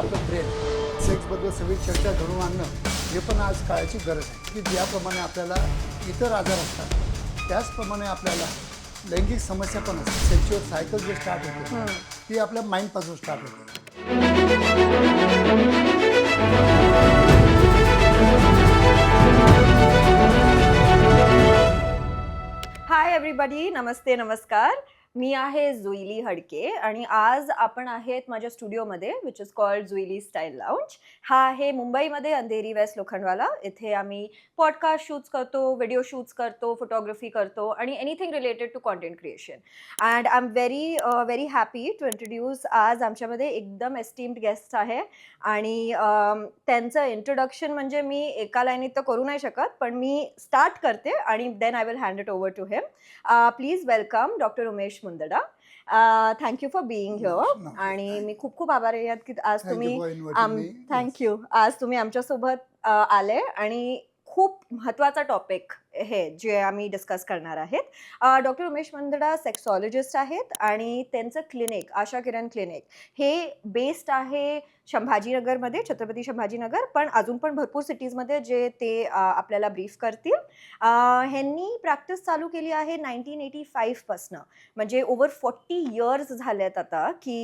आपलं ब्रेन सेक्सबद्दल सगळी चर्चा घडवून आणणं हे पण आज काळाची गरज आहे. की ज्याप्रमाणे आपल्याला इतर आजार असतात त्याचप्रमाणे आपल्याला लैंगिक समस्या पण असतात. सेक्च्युअल सायकल जे स्टार्ट होते ती आपल्या माइंडपासून स्टार्ट होते. हाय एव्हरीबडी नमस्ते नमस्कार. मी आहे जुईली हडके आणि आज आपण आहेत माझ्या स्टुडिओमध्ये which is called Juili style lounge हा आहे मुंबईमध्ये अंधेरी वेस्ट लोखंडवाला. इथे आम्ही पॉडकास्ट शूट्स करतो व्हिडिओ शूट्स करतो फोटोग्राफी करतो आणि anything related to content creation and I am very very happy to introduce आज आमच्यामध्ये एकदम एस्टीम्ड गेस्ट आहे. आणि um, त्यांचं इंट्रोडक्शन म्हणजे मी एका लाईनीत तर करू नाही शकत पण मी स्टार्ट करते आणि then I will hand it over to him please welcome doctor Umesh Mundada. Thank you for being here. आणि मी खूप खूप आभारी आहे की आज तुम्ही. थँक्यू आज तुम्ही आमच्यासोबत आले आणि खूप महत्त्वाचा टॉपिक हे जे आम्ही डिस्कस करणार आहेत. डॉक्टर उमेश मंदडा सेक्सॉलॉजिस्ट आहेत आणि त्यांचं क्लिनिक आशा किरण क्लिनिक हे बेस्ड आहे संभाजीनगरमध्ये छत्रपती संभाजीनगर पण अजून पण भरपूर सिटीजमध्ये जे ते आपल्याला ब्रीफ करतील. ह्यांनी प्रॅक्टिस चालू केली आहे नाईन्टीन एटी फाईव्हपासनं म्हणजे ओव्हर फोर्टी इयर्स झाल्यात आता की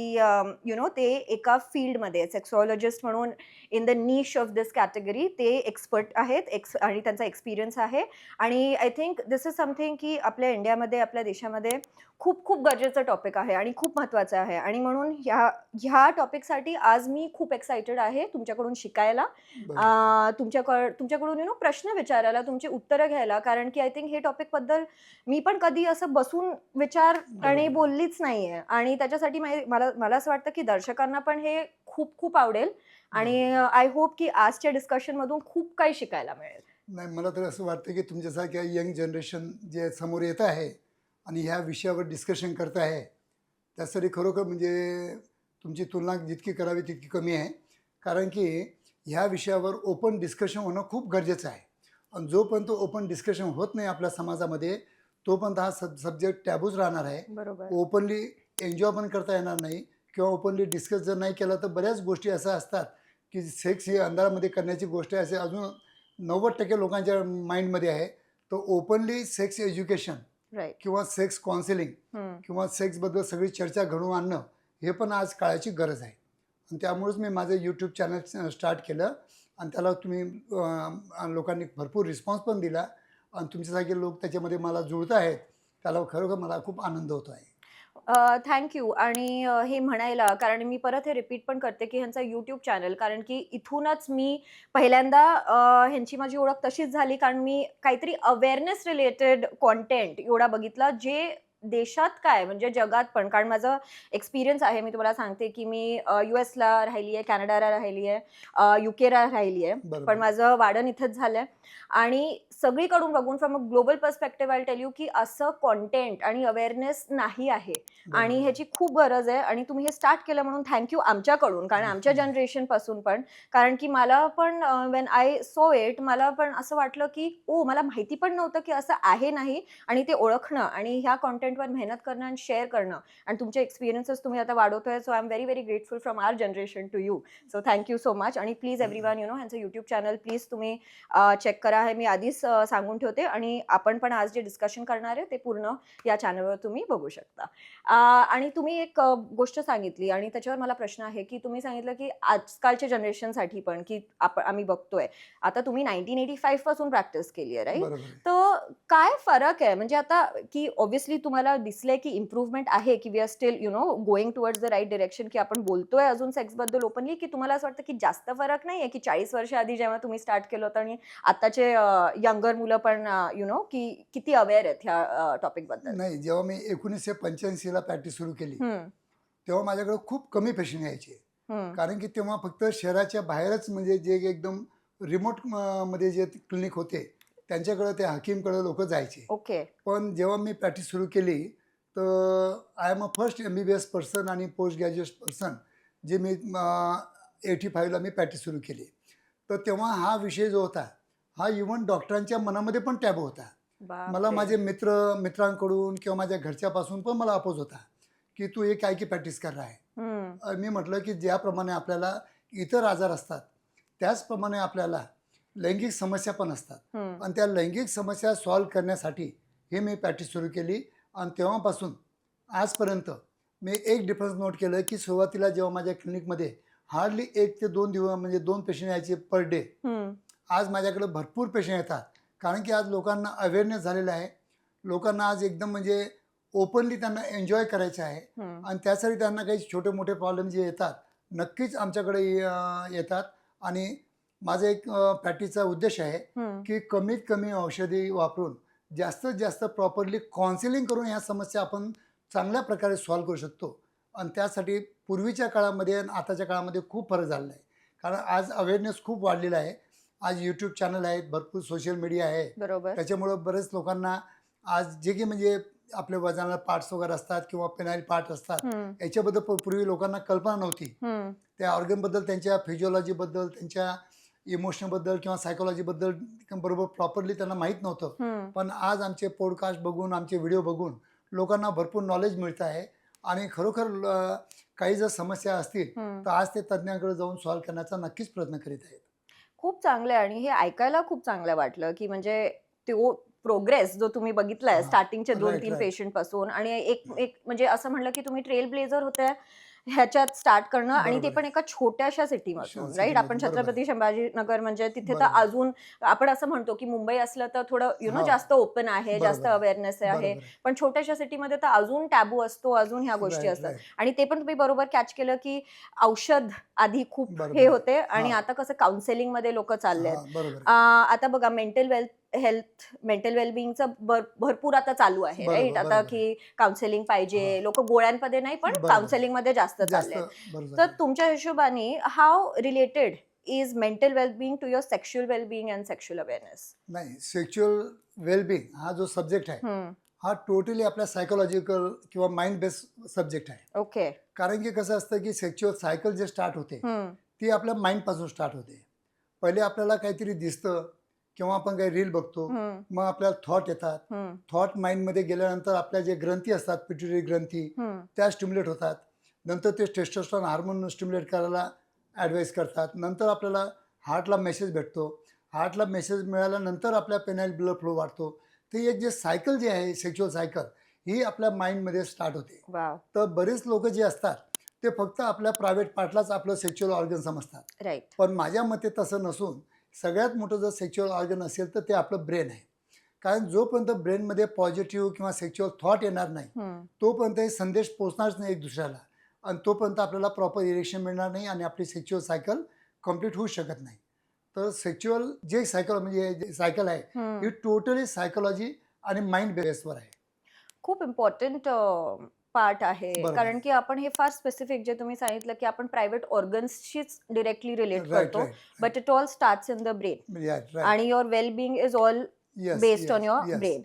यु नो ते एका फील्डमध्ये सेक्सॉलॉजिस्ट म्हणून in the niche of this category ते एक्सपर्ट आहेत एक्स आणि त्यांचा एक्सपिरियन्स आहे. आणि I think this is something की आपल्या इंडियामध्ये आपल्या देशामध्ये खूप खूप गरजेचं टॉपिक आहे आणि खूप महत्त्वाचं आहे. आणि म्हणून ह्या ह्या टॉपिकसाठी आज मी खूप एक्सायटेड आहे तुमच्याकडून शिकायला. तुमच्याकड तुमच्याकडून यु नो प्रश्न विचारायला तुमची उत्तरं घ्यायला कारण की आय थिंक हे टॉपिकबद्दल मी पण कधी असं बसून विचार आणि. बोललीच नाहीये. आणि त्याच्यासाठी मला मला असं वाटतं की दर्शकांना पण हे खूप खूप आवडेल. आणि आय होप की आजच्या डिस्कशनमधून खूप काही शिकायला मिळेल. नाही मला तर असं वाटतं की तुमच्यासारख्या यंग जनरेशन जे समोर येत आहे आणि ह्या विषयावर डिस्कशन करत आहे त्यासाठी खरोखर म्हणजे तुमची तुलना जितकी करावी तितकी कमी आहे. कारण की ह्या विषयावर ओपन डिस्कशन होणं खूप गरजेचं आहे. आणि जोपर्यंत ओपन डिस्कशन होत नाही आपल्या समाजामध्ये तोपर्यंत हा सब सब्जेक्ट टॅबूच राहणार आहे. ओपनली एन्जॉय पण करता येणार नाही किंवा ओपनली डिस्कस जर नाही केलं तर बऱ्याच गोष्टी अशा असतात की सेक्स ही अंधारामध्ये करण्याची गोष्ट आहे. असे अजून नव्वद टक्के लोकांच्या माइंडमध्ये आहे. तर ओपनली सेक्स एज्युकेशन किंवा सेक्स काउन्सिलिंग किंवा सेक्सबद्दल सगळी चर्चा घडवून आणणं हे पण आज काळाची गरज आहे. आणि त्यामुळेच मी माझं यूट्यूब चॅनल स्टार्ट केलं. आणि त्याला तुम्ही लोकांनी भरपूर रिस्पॉन्स पण दिला. आणि तुमच्यासारखे लोक त्याच्यामध्ये मला जुळत आहेत. त्याला खरोखर मला खूप आनंद होतो आहे. थँक्यू आणि हे म्हणायला कारण मी परत हे रिपीट पण करते की ह्यांचा यूट्यूब चॅनल कारण की इथूनच मी पहिल्यांदा ह्यांची माझी ओळख तशीच झाली. कारण मी काहीतरी अवेअरनेस रिलेटेड कॉन्टेंट एवढा बघितला जे देशात काय? म्हणजे जगात पण. कारण माझं एक्सपिरियन्स आहे मी तुम्हाला सांगते की मी यू एसला राहिली आहे कॅनडाला राहिली आहे यू केला राहिली आहे. पण माझं वाढण इथंच झालंय. आणि सगळीकडून बघून from a global perspective I tell you की असं कॉन्टेंट आणि अवेअरनेस नाही आहे. आणि. ह्याची खूप गरज आहे. आणि तुम्ही हे स्टार्ट केलं म्हणून थँक्यू आमच्याकडून कारण आमच्या हम्म. जनरेशनपासून पण. कारण की मला पण वेन आय सो इट मला पण असं वाटलं की ओ मला माहिती पण नव्हतं की असं आहे नाही आणि ते ओळखणं. आणि ह्या कॉन्टेंटवर मेहनत करणं आणि शेअर करणं. आणि तुमचे एक्सपिरियन्सेस तुम्ही आता वाढवतोय so I am very very grateful from our generation to you so thank you so much आणि please every one you know ह्यांचं युट्यूब चॅनल प्लीज तुम्ही चेक करा. हे मी आधीच सांगून ठेवते. आणि आपण पण आज जे डिस्कशन करणार आहे ते पूर्ण या चॅनलवर तुम्ही बघू शकता. आणि तुम्ही एक गोष्ट सांगितली आणि त्याच्यावर मला प्रश्न आहे की तुम्ही सांगितलं की आजकालच्या जनरेशनसाठी पण की आपण आम्ही बघतोय. आता तुम्ही नाईन्टीन एटी फाईव्हपासून प्रॅक्टिस केली आहे राईट. तर काय फरक आहे? म्हणजे आता की ऑब्व्हियसली तुम्हाला दिसलंय की इम्प्रूव्हमेंट आहे की we are still you know going towards the right direction की आपण बोलतोय अजून सेक्सबद्दल ओपनली की तुम्हाला असं वाटतं की जास्त फरक नाही आहे की चाळीस वर्ष आधी जेव्हा तुम्ही स्टार्ट केलं होतं आणि आताचे यंगर मुलं पण यु नो की किती अवेअर आहेत ह्या टॉपिकबद्दल नाही जेव्हा मी एकोणीसशे पंच्याऐंशीला प्रॅक्टिस सुरू केली तेव्हा माझ्याकडे खूप कमी पेशंट यायचे कारण की तेव्हा फक्त शहराच्या बाहेरच म्हणजे जे एकदम रिमोटमध्ये जे क्लिनिक होते त्यांच्याकडे ते हकीमकडे लोक जायचे. ओके. पण जेव्हा मी प्रॅक्टिस सुरू केली तर I am a first M B B S person आणि पोस्ट ग्रॅज्युएट पर्सन जे मी एटी फाईव्हला मी प्रॅक्टिस सुरू केली. तर तेव्हा हा विषय जो होता हा इवन डॉक्टरांच्या मनामध्ये पण टॅब होता. मला माझे मित्र मित्रांकडून किंवा माझ्या घरच्यापासून पण मला अपोज होता की तू हे काय की प्रॅक्टिस कर रहा है. हम्म, अ, मी म्हटलं की ज्याप्रमाणे आपल्याला इतर आजार असतात त्याचप्रमाणे आपल्याला लैंगिक समस्या पण असतात. आणि त्या लैंगिक समस्या सॉल्व्ह करण्यासाठी हे मी प्रॅक्टिस सुरू केली आणि तेव्हापासून आजपर्यंत मी एक डिफरन्स नोट केलं की सुरुवातीला जेव्हा माझ्या क्लिनिकमध्ये हार्डली एक ते दोन दिवस म्हणजे दोन पेशंट यायचे पर डे आज माझ्याकडे भरपूर पेशंट येतात. कारण की आज लोकांना अवेअरनेस झालेला आहे. लोकांना आज एकदम म्हणजे ओपनली त्यांना एन्जॉय करायचं आहे. आणि त्यासाठी त्यांना काही छोटे मोठे प्रॉब्लेम जे येतात नक्कीच आमच्याकडे येतात. आणि माझा एक प्रॅक्टिसचा उद्देश आहे. की कमीत कमी औषधी वापरून जास्तीत जास्त प्रॉपरली काउन्सिलिंग करून ह्या समस्या आपण चांगल्या प्रकारे सॉल्व्ह करू शकतो. आणि त्यासाठी पूर्वीच्या काळामध्ये आणि आताच्या काळामध्ये खूप फरक झालेला आहे. कारण आज अवेअरनेस खूप वाढलेला आहे. आज यूट्यूब चॅनल आहेत भरपूर सोशल मीडिया आहे. त्याच्यामुळं बरेच लोकांना आज जे की म्हणजे आपल्या वजनाला पार्ट्स वगैरे असतात किंवा पेनाईल पार्ट असतात याच्याबद्दल पूर्वी लोकांना कल्पना नव्हती. त्या ऑर्गनबद्दल त्यांच्या फिजिओलॉजीबद्दल त्यांच्या इमोशनबद्दल किंवा सायकोलॉजीबद्दल बरोबर प्रॉपरली त्यांना माहीत नव्हतं. पण आज आमचे पॉडकास्ट बघून आमचे व्हिडिओ बघून लोकांना भरपूर नॉलेज मिळतं आहे आणि खरोखर काही जर समस्या असतील. तर आज ते तज्ज्ञांकडे जाऊन सॉल्व्ह करण्याचा नक्कीच प्रयत्न करीत आहेत खूप चांगलं आहे आणि हे ऐकायला खूप चांगलं वाटलं की म्हणजे तो प्रोग्रेस जो तुम्ही बघितलाय हा, स्टार्टिंगचे दोन तीन. पेशंटपासून आणि एक एक म्हणजे असं म्हणलं की तुम्ही ट्रेल ब्लेझर होते ह्याच्यात स्टार्ट करणं आणि ते. पण एका छोट्याशा सिटीमधून राईट आपण छत्रपती संभाजीनगर म्हणजे तिथे तर. अजून आपण असं म्हणतो की मुंबई असलं तर थोडं यु नो. जास्त ओपन आहे जास्त. अवेअरनेस आहे. पण छोट्याशा सिटीमध्ये तर अजून टॅबू असतो अजून ह्या गोष्टी असतात. आणि ते पण तुम्ही बरोबर कॅच केलं की औषध आधी खूप. हे होते आणि. आता कसं काउन्सिलिंगमध्ये लोक चालले आहेत आता बघा मेंटल वेल्थ हेल्थ मेंटल वेलबिंगचं भरपूर आता चालू आहे राईट आता. की काउन्सिलिंग पाहिजे. लोक गोळ्यांमध्ये नाही पण. काउन्सिलिंगमध्ये जास्त चालले तर. तुमच्या हिशोबाने how related is mental wellbeing to your sexual wellbeing and sexual awareness नाही सेक्च्युअल वेलबिंग हा जो सब्जेक्ट आहे हा टोटली आपल्या सायकोलॉजिकल किंवा माइंड बेस्ड सब्जेक्ट आहे ओके कारण की कसं असतं की सेक्च्युअल सायकल जे स्टार्ट होते ती आपल्या माइंडपासून स्टार्ट होते पहिले आपल्याला काहीतरी दिसतं किंवा आपण काही रील बघतो मग आपल्याला थॉट येतात. थॉट माइंडमध्ये गेल्यानंतर आपल्या जे ग्रंथी असतात पिट्युटरी ग्रंथी त्या स्टिम्युलेट होतात. नंतर ते टेस्टोस्टॉन हार्मोन स्टिम्युलेट करायला ॲडवाईस करतात. नंतर आपल्याला हार्टला मेसेज भेटतो. हार्टला मेसेज मिळाल्यानंतर आपल्या पेनाईल ब्लड फ्लो वाढतो. ते एक जे सायकल जे आहे सेक्च्युअल सायकल ही आपल्या माइंडमध्ये स्टार्ट होते. तर बरेच लोक जे असतात ते फक्त आपल्या प्रायव्हेट पार्टलाच आपलं सेक्च्युअल ऑर्गन समजतात. पण माझ्या मते तसं नसून सगळ्यात मोठं जर सेक्च्युअल ऑर्गन असेल तर ते आपलं ब्रेन आहे. कारण जोपर्यंत ब्रेनमध्ये पॉझिटिव्ह किंवा सेक्च्युअल थॉट येणार नाही तोपर्यंत हे संदेश पोचणारच नाही एक दुसऱ्याला. आणि तोपर्यंत आपल्याला प्रॉपर इरेक्शन मिळणार नाही आणि आपली सेक्च्युअल सायकल कंप्लीट होऊ शकत नाही. तर सेक्च्युअल जे सायकल म्हणजे सायकल आहे ही टोटली सायकोलॉजी आणि माइंड बेसवर आहे. खूप इम्पॉर्टंट पार्ट आहे. बरोबर. कारण की आपण हे फार स्पेसिफिक जे तुम्ही सांगितलं की आपण प्रायव्हेट ऑर्गन्सशीच डिरेक्टली रिलेट करतो. But it all starts in the brain आणि your well being is all based on your brain